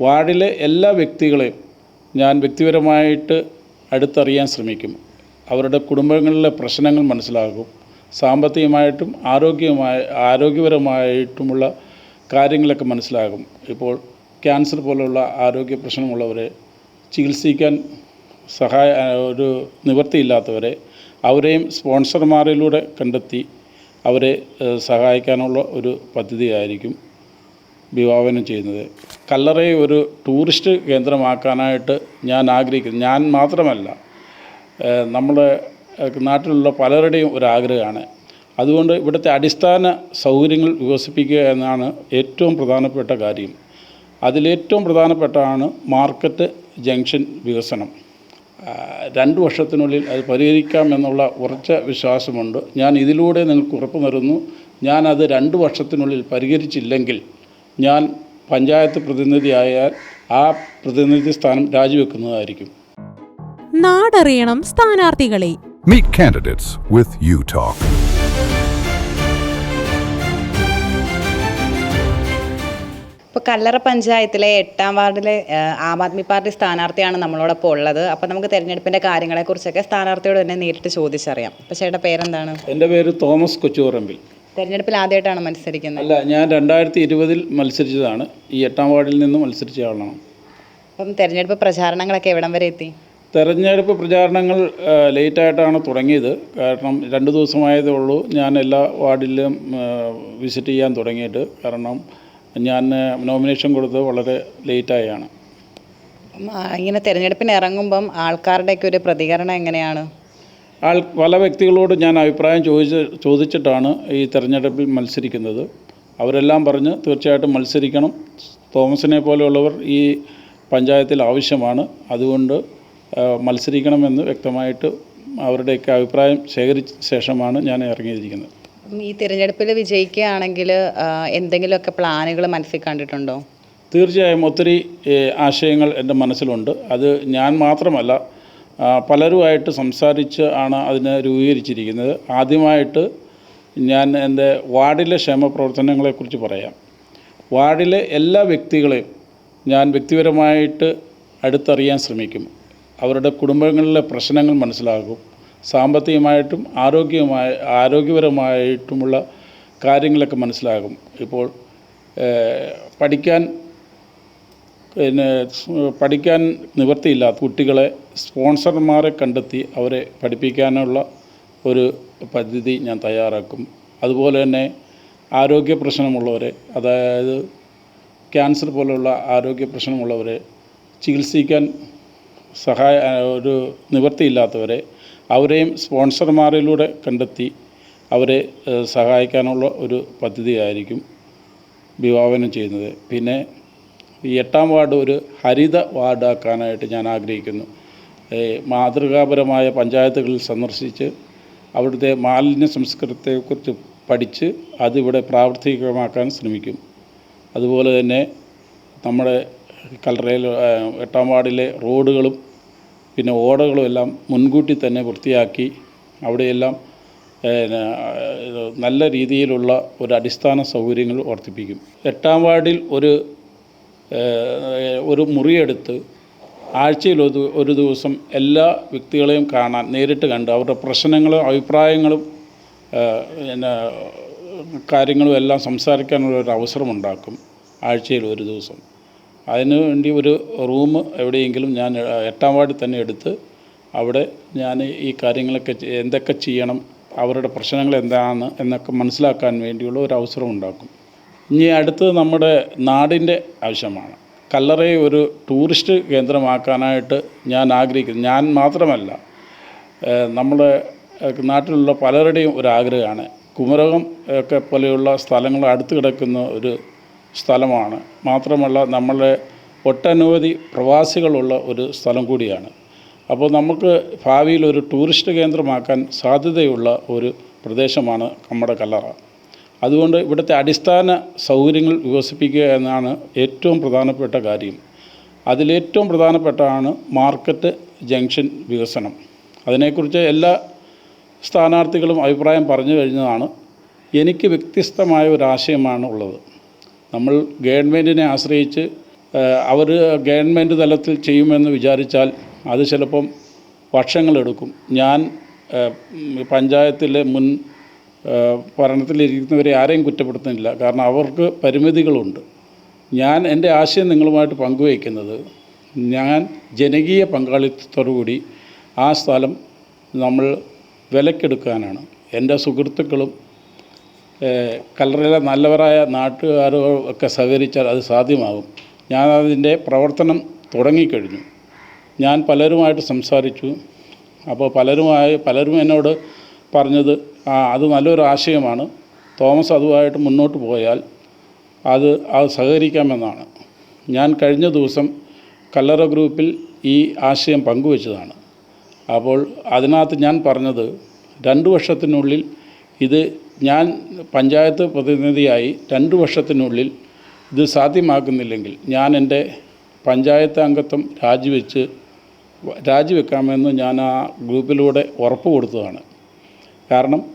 വാർഡിലെ എല്ലാ വ്യക്തികളെയും ഞാൻ വ്യക്തിപരമായിട്ട് അടുത്തറിയാൻ ശ്രമിക്കും. അവരുടെ കുടുംബങ്ങളിലെ പ്രശ്നങ്ങൾ മനസ്സിലാകും സാമ്പത്തികമായിട്ടും ആരോഗ്യമായ ആരോഗ്യപരമായിട്ടുമുള്ള കാര്യങ്ങളൊക്കെ മനസ്സിലാകും. ഇപ്പോൾ ക്യാൻസർ പോലുള്ള ആരോഗ്യ പ്രശ്നമുള്ളവരെ ചികിത്സിക്കാൻ സഹായ ഒരു നിവൃത്തിയില്ലാത്തവരെ അവരെയും സ്പോൺസർമാരിലൂടെ കണ്ടെത്തി അവരെ സഹായിക്കാനുള്ള ഒരു പദ്ധതിയായിരിക്കും വിഭാവനം ചെയ്യുന്നത്. കല്ലറയെ ഒരു ടൂറിസ്റ്റ് കേന്ദ്രമാക്കാനായിട്ട് ഞാൻ ആഗ്രഹിക്കുന്നു. ഞാൻ മാത്രമല്ല നമ്മുടെ നാട്ടിലുള്ള പലരുടെയും ഒരു ആഗ്രഹമാണ്. അതുകൊണ്ട് ഇവിടുത്തെ അടിസ്ഥാന സൗകര്യങ്ങൾ വികസിപ്പിക്കുക എന്നാണ് ഏറ്റവും പ്രധാനപ്പെട്ട കാര്യം. അതിലേറ്റവും പ്രധാനപ്പെട്ടതാണ് മാർക്കറ്റ് ജംഗ്ഷൻ വികസനം. രണ്ട് വർഷത്തിനുള്ളിൽ അത് പരിഹരിക്കാം എന്നുള്ള ഉറച്ച വിശ്വാസമുണ്ട്. ഞാൻ ഇതിലൂടെ നിങ്ങൾക്ക് ഉറപ്പ് തരുന്നു ഞാനത് രണ്ട് വർഷത്തിനുള്ളിൽ പരിഹരിച്ചില്ലെങ്കിൽ ഞാൻ പഞ്ചായത്ത് പ്രതിനിധിയായാൽ ആ പ്രതിനിധി സ്ഥാനം രാജിവെക്കുന്നതായിരിക്കും. നാടറിയണം സ്ഥാനാർത്ഥികളെ. Meet candidates with U Talk. ഇപ്പോൾ കല്ലറ പഞ്ചായത്തിലെ എട്ടാം വാർഡിലെ ആ, ആം ആദ്മി പാർട്ടി സ്ഥാനാർത്ഥിയാണ് നമ്മളോടൊപ്പം ഉള്ളത്. അപ്പോൾ നമുക്ക് തെരഞ്ഞെടുപ്പിന്റെ കാര്യങ്ങളെക്കുറിച്ചൊക്കെ സ്ഥാനാർത്ഥിയോട് തന്നെ നേരിട്ട് ചോദിച്ചറിയാം. അപ്പോൾ ചേട്ടന്റെ പേരെന്താണ്? എന്റെ പേര് തോമസ് കൊച്ചുപറമ്പിൽ. തെരഞ്ഞെടുപ്പിൽ ആദ്യമായിട്ടാണ് മത്സരിക്കുന്നത്. അല്ല ഞാൻ രണ്ടായിരത്തി ഇരുപതിൽ മത്സരിച്ചതാണ്. ഈ എട്ടാം വാർഡിൽ നിന്ന് മത്സരിച്ച ആളാണ്. അപ്പം തെരഞ്ഞെടുപ്പ് പ്രചാരണങ്ങളൊക്കെ എവിടം വരെ എത്തി? തെരഞ്ഞെടുപ്പ് പ്രചാരണങ്ങൾ ലേറ്റായിട്ടാണ് തുടങ്ങിയത്. കാരണം രണ്ട് ദിവസമായതേ ഉള്ളൂ. ഞാൻ എല്ലാ വാർഡിലും വിസിറ്റ് ചെയ്യാൻ തുടങ്ങിയിട്ട്. കാരണം ഞാൻ നോമിനേഷൻ കൊടുത്തത് വളരെ ലേറ്റായാണ്. ഇങ്ങനെ തെരഞ്ഞെടുപ്പിന് ഇറങ്ങുമ്പം ആൾക്കാരുടെയൊക്കെ ഒരു പ്രതികരണം എങ്ങനെയാണ്? ആൾ പല വ്യക്തികളോട് ഞാൻ അഭിപ്രായം ചോദിച്ച് ചോദിച്ചിട്ടാണ് ഈ തെരഞ്ഞെടുപ്പിൽ മത്സരിക്കുന്നത്. അവരെല്ലാം പറഞ്ഞ് തീർച്ചയായിട്ടും മത്സരിക്കണം. തോമസിനെ പോലെയുള്ളവർ ഈ പഞ്ചായത്തിൽ ആവശ്യമാണ്. അതുകൊണ്ട് മത്സരിക്കണമെന്ന് വ്യക്തമായിട്ട് അവരുടെയൊക്കെ അഭിപ്രായം ശേഖരിച്ച ശേഷമാണ് ഞാൻ ഇറങ്ങിയിരിക്കുന്നത്. ഈ തിരഞ്ഞെടുപ്പിൽ വിജയിക്കുകയാണെങ്കിൽ എന്തെങ്കിലുമൊക്കെ പ്ലാനുകൾ മനസ്സിൽ കണ്ടിട്ടുണ്ടോ? തീർച്ചയായും ഒത്തിരി ആശയങ്ങൾ എന്റെ മനസ്സിലുണ്ട്. അത് ഞാൻ മാത്രമല്ല പലരുമായിട്ട് സംസാരിച്ച് ആണ് അതിനെ രൂപീകരിച്ചിരിക്കുന്നത്. ആദ്യമായിട്ട് ഞാൻ എന്റെ വാർഡിലെ ക്ഷേമ പ്രവർത്തനങ്ങളെക്കുറിച്ച് പറയാം. വാർഡിലെ എല്ലാ വ്യക്തികളെയും ഞാൻ വ്യക്തിപരമായിട്ട് അടുത്തറിയാൻ ശ്രമിക്കും. അവരുടെ കുടുംബങ്ങളിലെ പ്രശ്നങ്ങൾ മനസ്സിലാകും സാമ്പത്തികമായിട്ടും ആരോഗ്യമായ ആരോഗ്യപരമായിട്ടുമുള്ള കാര്യങ്ങളൊക്കെ മനസ്സിലാകും. ഇപ്പോൾ പഠിക്കാൻ പിന്നെ പഠിക്കാൻ നിവൃത്തിയില്ലാത്ത കുട്ടികളെ സ്പോൺസർമാരെ കണ്ടെത്തി അവരെ പഠിപ്പിക്കാനുള്ള ഒരു പദ്ധതി ഞാൻ തയ്യാറാക്കും. അതുപോലെ തന്നെ ആരോഗ്യ പ്രശ്നമുള്ളവരെ അതായത് ക്യാൻസർ പോലെയുള്ള ആരോഗ്യ പ്രശ്നമുള്ളവരെ ചികിത്സിക്കാൻ സഹായ ഒരു നിവൃത്തിയില്ലാത്തവരെ അവരെയും സ്പോൺസർമാരിലൂടെ കണ്ടെത്തി അവരെ സഹായിക്കാനുള്ള ഒരു പദ്ധതിയായിരിക്കും വിഭാവനം ചെയ്യുന്നത്. പിന്നെ എട്ടാം വാർഡ് ഒരു ഹരിത വാർഡാക്കാനായിട്ട് ഞാൻ ആഗ്രഹിക്കുന്നു. മാതൃകാപരമായ പഞ്ചായത്തുകളിൽ സന്ദർശിച്ച് അവിടുത്തെ മാലിന്യ സംസ്കൃതത്തെക്കുറിച്ച് പഠിച്ച് അതിവിടെ പ്രാവർത്തികമാക്കാൻ ശ്രമിക്കും. അതുപോലെ തന്നെ നമ്മുടെ കല്ലറയിൽ എട്ടാം വാർഡിലെ റോഡുകളും പിന്നെ ഓടകളും എല്ലാം മുൻകൂട്ടി തന്നെ വൃത്തിയാക്കി അവിടെയെല്ലാം നല്ല രീതിയിലുള്ള ഒരു അടിസ്ഥാന സൗകര്യങ്ങൾ വർദ്ധിപ്പിക്കും. എട്ടാം വാർഡിൽ ഒരു ഒരു മുറിയെടുത്ത് ആഴ്ചയിൽ ഒരു ഒരു ദിവസം എല്ലാ വ്യക്തികളെയും കാണാൻ നേരിട്ട് കണ്ട് അവരുടെ പ്രശ്നങ്ങളും അഭിപ്രായങ്ങളും പിന്നെ കാര്യങ്ങളും എല്ലാം സംസാരിക്കാനുള്ള ഒരു അവസരമുണ്ടാക്കും ആഴ്ചയിൽ ഒരു ദിവസം. അതിനുവേണ്ടി ഒരു റൂം എവിടെയെങ്കിലും ഞാൻ എട്ടാം വാർഡിൽ തന്നെ എടുത്ത് അവിടെ ഞാൻ ഈ കാര്യങ്ങളൊക്കെ എന്തൊക്കെ ചെയ്യണം അവരുടെ പ്രശ്നങ്ങൾ എന്താണ് എന്നൊക്കെ മനസ്സിലാക്കാൻ വേണ്ടിയുള്ള ഒരു അവസരം ഉണ്ടാക്കും. ഇനി അടുത്തത് നമ്മുടെ നാടിന്റെ ആവശ്യമാണ്. കല്ലറയെ ഒരു ടൂറിസ്റ്റ് കേന്ദ്രമാക്കാനായിട്ട് ഞാൻ ആഗ്രഹിക്കുന്നു. ഞാൻ മാത്രമല്ല നമ്മുടെ നാട്ടിലുള്ള പലരുടെയും ഒരു ആഗ്രഹമാണ്. കുമരകം ഒക്കെ പോലെയുള്ള സ്ഥലങ്ങൾ അടുത്ത് കിടക്കുന്ന ഒരു സ്ഥലമാണ്. മാത്രമല്ല നമ്മളെ ഒട്ടനവധി പ്രവാസികളുള്ള ഒരു സ്ഥലം കൂടിയാണ്. അപ്പോൾ നമുക്ക് ഭാവിയിൽ ഒരു ടൂറിസ്റ്റ് കേന്ദ്രമാക്കാൻ സാധ്യതയുള്ള ഒരു പ്രദേശമാണ് നമ്മുടെ കല്ലറ. അതുകൊണ്ട് ഇവിടുത്തെ അടിസ്ഥാന സൗകര്യങ്ങൾ വികസിപ്പിക്കുക എന്നാണ് ഏറ്റവും പ്രധാനപ്പെട്ട കാര്യം. അതിലേറ്റവും പ്രധാനപ്പെട്ടതാണ് മാർക്കറ്റ് ജംഗ്ഷൻ വികസനം. അതിനെക്കുറിച്ച് എല്ലാ സ്ഥാനാർത്ഥികളും അഭിപ്രായം പറഞ്ഞു കഴിഞ്ഞതാണ്. എനിക്ക് വ്യത്യസ്തമായ ഒരാശയമാണ് ഉള്ളത്. നമ്മൾ ഗവൺമെന്റിനെ ആശ്രയിച്ച് അവർ ഗവൺമെന്റ് തലത്തിൽ ചെയ്യുമെന്ന് വിചാരിച്ചാൽ അത് ചിലപ്പം വർഷങ്ങളെടുക്കും ഞാൻ പഞ്ചായത്തിലെ മുൻ ഭരണത്തിലിരിക്കുന്നവരെ ആരെയും കുറ്റപ്പെടുത്തുന്നില്ല. കാരണം അവർക്ക് പരിമിതികളുണ്ട്. ഞാൻ എന്റെ ആശയം നിങ്ങളുമായിട്ട് പങ്കുവയ്ക്കുന്നത് ഞാൻ ജനകീയ പങ്കാളിത്തത്തോടുകൂടി ആ സ്ഥലം നമ്മൾ വിലക്കെടുക്കാനാണ്. എന്റെ സുഹൃത്തുക്കളും കലറിലെ നല്ലവരായ നാട്ടുകാരോ ഒക്കെ സഹകരിച്ചാൽ അത് സാധ്യമാകും. ഞാൻ അതിന്റെ പ്രവർത്തനം തുടങ്ങിക്കഴിഞ്ഞു. ഞാൻ പലരുമായിട്ട് സംസാരിച്ചു. അപ്പോൾ പലരുമായി പലരും എന്നോട് പറഞ്ഞത് അത് നല്ലൊരു ആശയമാണ്. തോമസ് അതുമായിട്ട് മുന്നോട്ട് പോയാൽ അത് അത് സഹകരിക്കാമെന്നാണ്. ഞാൻ കഴിഞ്ഞ ദിവസം കല്ലറ ഗ്രൂപ്പിൽ ഈ ആശയം പങ്കുവച്ചതാണ്. അപ്പോൾ അതിനകത്ത് ഞാൻ പറഞ്ഞത് രണ്ട് വർഷത്തിനുള്ളിൽ ഇത് ഞാൻ പഞ്ചായത്ത് പ്രതിനിധിയായി രണ്ട് വർഷത്തിനുള്ളിൽ ഇത് സാധ്യമാക്കുന്നില്ലെങ്കിൽ ഞാൻ എന്റെ പഞ്ചായത്ത് അംഗത്വം രാജിവെച്ച് രാജിവെക്കാമെന്ന് ഞാൻ ആ ഗ്രൂപ്പിലൂടെ ഉറപ്പ് കൊടുത്തതാണ്. കാരണം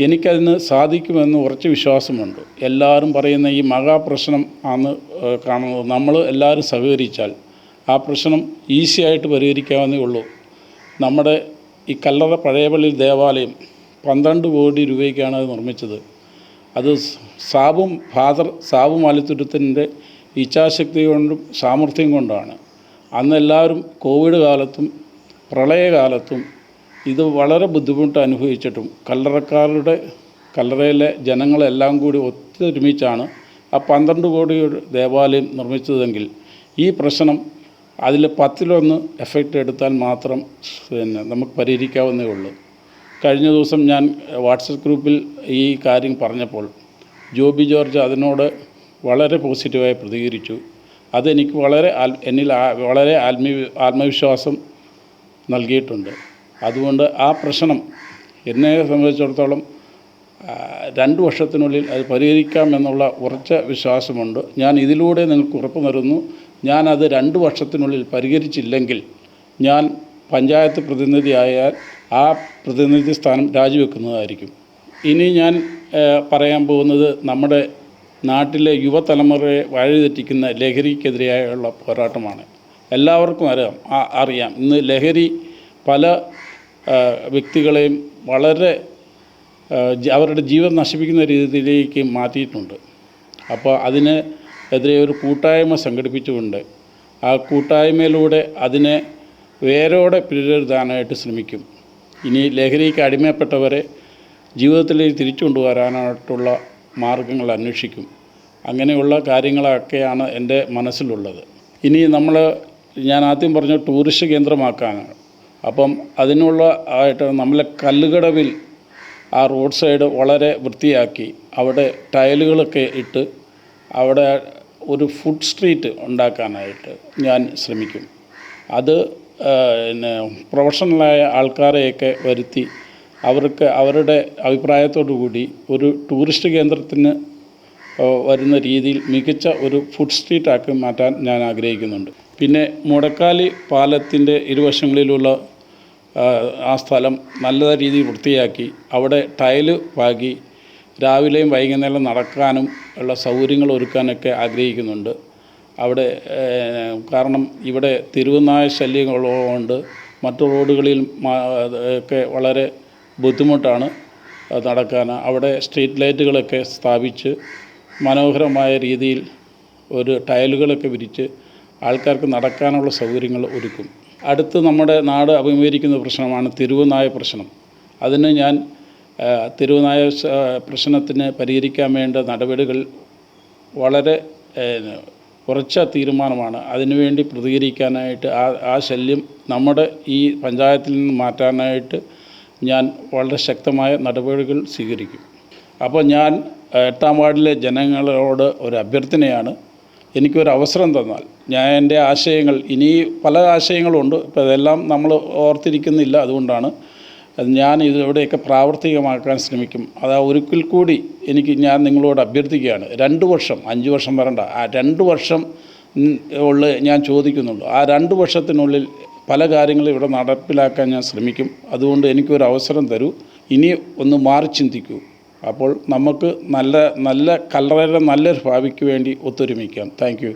എനിക്കതിന് സാധിക്കുമെന്ന് ഉറച്ച വിശ്വാസമുണ്ട്. എല്ലാവരും പറയുന്ന ഈ മഹാപ്രശ്നം ആണ് കാണുന്നത്. നമ്മൾ എല്ലാവരും സഹകരിച്ചാൽ ആ പ്രശ്നം ഈസിയായിട്ട് പരിഹരിക്കാവുന്നേ ഉള്ളൂ. നമ്മുടെ ഈ കല്ലറ പഴയപള്ളി ദേവാലയം പന്ത്രണ്ട് കോടി രൂപയ്ക്കാണ് അത് നിർമ്മിച്ചത്. അത് സാബും ഫാദർ സാബു മാലിത്തുരുത്തിന്റെ ഇച്ഛാശക്തി കൊണ്ടും സാമർഥ്യം കൊണ്ടാണ്. അന്ന് എല്ലാവരും കോവിഡ് കാലത്തും പ്രളയകാലത്തും ഇത് വളരെ ബുദ്ധിമുട്ട് അനുഭവിച്ചിട്ടും കല്ലറക്കാരുടെ കല്ലറയിലെ ജനങ്ങളെല്ലാം കൂടി ഒത്തൊരുമിച്ചാണ് ആ പന്ത്രണ്ട് കോടി ദേവാലയം നിർമ്മിച്ചതെങ്കിൽ ഈ പ്രശ്നം അതിൽ പത്തിലൊന്ന് എഫക്റ്റ് എടുത്താൽ മാത്രം പിന്നെ നമുക്ക് പരിഹരിക്കാവുന്നേ ഉള്ളൂ. കഴിഞ്ഞ ദിവസം ഞാൻ വാട്സപ്പ് ഗ്രൂപ്പിൽ ഈ കാര്യം പറഞ്ഞപ്പോൾ ജോബി ജോർജ് അതിനോട് വളരെ പോസിറ്റീവായി പ്രതികരിച്ചു. അതെനിക്ക് വളരെ എന്നിൽ വളരെ ആത്മീയ ആത്മവിശ്വാസം നൽകിയിട്ടുണ്ട്. അതുകൊണ്ട് ആ പ്രശ്നം എന്നെ സംബന്ധിച്ചിടത്തോളം രണ്ട് വർഷത്തിനുള്ളിൽ അത് പരിഹരിക്കാമെന്നുള്ള ഉറച്ച വിശ്വാസമുണ്ട്. ഞാൻ ഇതിലൂടെ നിങ്ങൾക്ക് ഉറപ്പ് നൽകുന്നു. ഞാനത് രണ്ട് വർഷത്തിനുള്ളിൽ പരിഹരിച്ചില്ലെങ്കിൽ ഞാൻ പഞ്ചായത്ത് പ്രതിനിധിയായാൽ ആ പ്രതിനിധി സ്ഥാനം രാജിവെക്കുന്നതായിരിക്കും. ഇനി ഞാൻ പറയാൻ പോകുന്നത് നമ്മുടെ നാട്ടിലെ യുവതലമുറയെ വഴിതെറ്റിക്കുന്ന ലഹരിക്കെതിരെയുള്ള പോരാട്ടമാണ്. എല്ലാവർക്കും അറിയാം അറിയാം. ഇന്ന് ലഹരി പല വ്യക്തികളെയും വളരെ അവരുടെ ജീവൻ നശിപ്പിക്കുന്ന രീതിയിലേക്ക് മാറ്റിയിട്ടുണ്ട്. അപ്പോൾ അതിന് എതിരെ ഒരു കൂട്ടായ്മ സംഘടിപ്പിച്ചുകൊണ്ട് ആ കൂട്ടായ്മയിലൂടെ അതിനെ വേരോടെ പിഴുതെഴുതാനായിട്ട് ശ്രമിക്കും. ഇനി ലഹരിക്ക് അടിമപ്പെട്ടവരെ ജീവിതത്തിലേക്ക് തിരിച്ചു കൊണ്ടുവരാനായിട്ടുള്ള മാർഗങ്ങൾ അന്വേഷിക്കും. അങ്ങനെയുള്ള കാര്യങ്ങളൊക്കെയാണ് എന്റെ മനസ്സിലുള്ളത്. ഇനി നമ്മൾ ഞാൻ ആദ്യം പറഞ്ഞ ടൂറിസ്റ്റ് കേന്ദ്രമാക്കാനാണ്. അപ്പം അതിനുള്ള ആയിട്ട് നമ്മളെ കല്ലുകടവിൽ ആ റോഡ് സൈഡ് വളരെ വൃത്തിയാക്കി അവിടെ ടൈലുകളൊക്കെ ഇട്ട് അവിടെ ഒരു ഫുഡ് സ്ട്രീറ്റ് ഉണ്ടാക്കാനായിട്ട് ഞാൻ ശ്രമിക്കും. അത് പിന്നെ പ്രൊഫഷണലായ ആൾക്കാരെയൊക്കെ വരുത്തി അവർക്ക് അവരുടെ അഭിപ്രായത്തോടു കൂടി ഒരു ടൂറിസ്റ്റ് കേന്ദ്രത്തിന് വരുന്ന രീതിയിൽ മികച്ച ഒരു ഫുഡ് സ്ട്രീറ്റ് ആക്കി മാറ്റാൻ ഞാൻ ആഗ്രഹിക്കുന്നുണ്ട്. പിന്നെ മുടക്കാലി പാലത്തിന്റെ ഇരുവശങ്ങളിലുള്ള ആ, സ്ഥലം നല്ല രീതിയിൽ വൃത്തിയാക്കി അവിടെ ടൈൽ പാകി രാവിലെയും വൈകുന്നേരം നടക്കാനും ഉള്ള സൗകര്യങ്ങൾ ഒരുക്കാനൊക്കെ ആഗ്രഹിക്കുന്നുണ്ട്. അവിടെ കാരണം ഇവിടെ തെരുവുനായ ശല്യങ്ങളുള്ളതുകൊണ്ട് മറ്റു റോഡുകളിൽ ഒക്കെ വളരെ ബുദ്ധിമുട്ടാണ് നടക്കാൻ. അവിടെ സ്ട്രീറ്റ് ലൈറ്റുകളൊക്കെ സ്ഥാപിച്ച് മനോഹരമായ രീതിയിൽ ഒരു ടൈലുകളൊക്കെ വിരിച്ച് ആൾക്കാർക്ക് നടക്കാനുള്ള സൗകര്യങ്ങൾ ഒരുക്കും. അടുത്ത് നമ്മുടെ നാട് അഭിമുഖീകരിക്കുന്ന പ്രശ്നമാണ് തെരുവുനായ പ്രശ്നം. അതിന് ഞാൻ തെരുവുനായ പ്രശ്നത്തിന് പരിഹരിക്കാൻ വേണ്ട നടപടികൾ വളരെ ഉറച്ച തീരുമാനമാണ്. അതിനുവേണ്ടി പ്രതികരിക്കാനായിട്ട് ആ ആ ശല്യം നമ്മുടെ ഈ പഞ്ചായത്തിൽ നിന്ന് മാറ്റാനായിട്ട് ഞാൻ വളരെ ശക്തമായ നടപടികൾ സ്വീകരിക്കും. അപ്പോൾ ഞാൻ എട്ടാം വാർഡിലെ ജനങ്ങളോട് ഒരു അഭ്യർത്ഥനയാണ്. എനിക്കൊരു അവസരം തന്നാൽ. ഞാൻ എന്റെ ആശയങ്ങൾ ഇനി പല ആശയങ്ങളുണ്ട്. ഇപ്പോൾ അതെല്ലാം നമ്മൾ ഓർത്തിരിക്കുന്നില്ല അതുകൊണ്ടാണ്. അത് ഞാൻ ഇതിലൂടെയൊക്കെ പ്രാവർത്തികമാക്കാൻ ശ്രമിക്കും. അത് ഒരിക്കൽ കൂടി എനിക്ക് ഞാൻ നിങ്ങളോട് അഭ്യർത്ഥിക്കുകയാണ്. രണ്ട് വർഷം അഞ്ച് വർഷം വരണ്ട. ആ രണ്ട് വർഷം ഉള്ള ഞാൻ ചോദിക്കുന്നുള്ളൂ ആ രണ്ട് വർഷത്തിനുള്ളിൽ പല കാര്യങ്ങളും ഇവിടെ നടപ്പിലാക്കാൻ ഞാൻ ശ്രമിക്കും. അതുകൊണ്ട് എനിക്കൊരു അവസരം തരൂ. ഇനി ഒന്ന് മാറി ചിന്തിക്കൂ. അപ്പോൾ നമുക്ക് നല്ല നല്ല കല്ലറയുടെ നല്ലൊരു ഭാവിക്ക് വേണ്ടി ഒത്തൊരുമിക്കാം. താങ്ക്